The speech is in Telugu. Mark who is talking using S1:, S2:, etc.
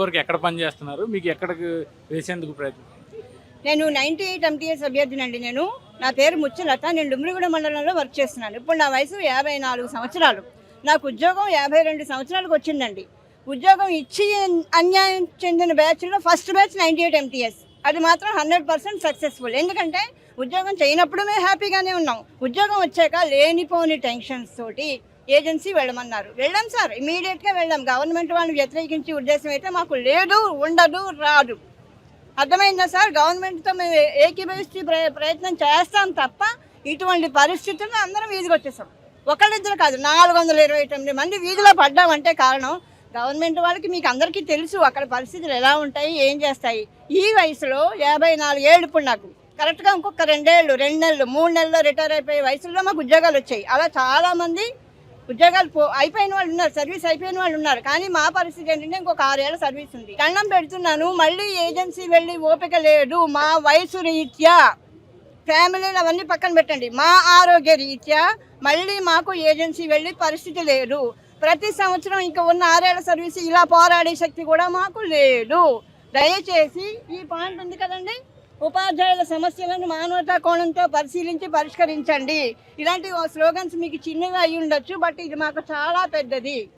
S1: వరకు ఎక్కడ పని చేస్తున్నారు? మీకు ఎక్కడికి వేసేందుకు ప్రయత్నం?
S2: నేను నైన్టీ ఎయిట్ ఎంటీఎస్ అభ్యర్థినండి నేను. నా పేరు ముచ్చలత నేను డుమ్రిగూడ మండలంలో వర్క్ చేస్తున్నాను. ఇప్పుడు నా వయసు యాభై నాలుగు సంవత్సరాలు. నాకు ఉద్యోగం యాభై రెండు సంవత్సరాలకు వచ్చిందండి. ఉద్యోగం ఇచ్చి అన్యాయం చెందిన బ్యాచ్లో first batch ninety eight MTS అది మాత్రం హండ్రెడ్ పర్సెంట్ సక్సెస్ఫుల్. ఎందుకంటే ఉద్యోగం చేయనప్పుడు మేము హ్యాపీగానే ఉన్నాం. ఉద్యోగం వచ్చాక లేనిపోని టెన్షన్స్ తోటి ఏజెన్సీ వెళ్ళమన్నారు. వెళ్ళాం సార్ ఇమీడియట్గా వెళ్ళాం. గవర్నమెంట్ వాళ్ళని వ్యతిరేకించే ఉద్దేశం అయితే మాకు లేదు ఉండదు రాదు. అర్థమైందా సార్? గవర్నమెంట్తో మేము ఏకీభవిస్తూ ప్ర- ప్రయత్నం చేస్తాం తప్ప ఇటువంటి పరిస్థితుల్లో అందరం వీధికి వచ్చేసాం ఒకళ్ళిద్దరు కాదు నాలుగు వందల ఇరవై తొమ్మిది మంది వీధిలో పడ్డామంటే కారణం గవర్నమెంట్ వాళ్ళకి మీకు అందరికీ తెలుసు అక్కడ పరిస్థితులు ఎలా ఉంటాయి ఏం చేస్తాయి. ఈ వయసులో యాభై నాలుగు ఏళ్ళు ఇప్పుడు నాకు. కరెక్ట్గా ఇంకొక రెండేళ్ళు రెండు నెలలు మూడు నెలల్లో రిటైర్ అయిపోయే వయసులో మాకు ఉద్యోగాలు వచ్చాయి. అలా చాలామంది ఉద్యోగాలు పో అయిపోయిన వాళ్ళు ఉన్నారు సర్వీస్ అయిపోయిన వాళ్ళు ఉన్నారు. కానీ మా పరిస్థితి ఏంటంటే ఇంకొక ఆరేళ్ళ సర్వీస్ ఉంది. దండం పెడుతున్నాను మళ్ళీ ఏజెన్సీ వెళ్ళి ఓపిక లేదు. మా వయసు రీత్యా ఫ్యామిలీలు అవన్నీ పక్కన పెట్టండి. మా ఆరోగ్య రీత్యా మళ్ళీ మాకు ఏజెన్సీ వెళ్ళి పరిస్థితి లేదు. ప్రతి సంవత్సరం ఇంకా ఉన్న ఆరేళ్ళ సర్వీస్ ఇలా పోరాడే శక్తి కూడా మాకు లేదు. దయచేసి ఈ పాయింట్ ఉంది కదండి? ఉపాధ్యాయుల సమస్యలను మానవతా కోణంతో పరిశీలించి పరిష్కరించండి. ఇలాంటి స్లోగన్స్ మీకు చిన్నగా అయి ఉండొచ్చు బట్ ఇది మాకు చాలా పెద్దది.